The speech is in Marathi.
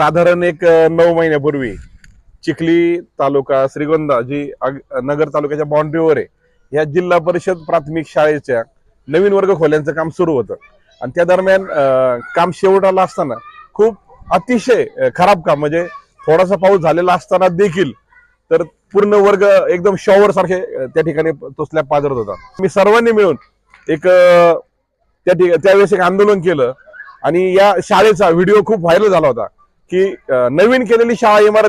साधारण एक नऊ महिन्यापूर्वी चिखली तालुका श्रीगोंदा जी नगर तालुक्याच्या बाउंड्रीवर आहे या जिल्हा परिषद प्राथमिक शाळेच्या नवीन वर्ग खोल्यांचं काम सुरू होतं. आणि त्या दरम्यान काम शेवटाला असताना खूप अतिशय खराब काम म्हणजे थोडासा पाऊस झालेला असताना देखील तर पूर्ण वर्ग एकदम शॉवर सारखे त्या ठिकाणी तो स्लॅब पाजरत होता. मी सर्वांनी मिळून एक त्या ठिकाणी त्यावेळेस एक आंदोलन केलं आणि या शाळेचा व्हिडिओ खूप व्हायरल झाला होता. की नवीन केलेली शाळा इमारत ही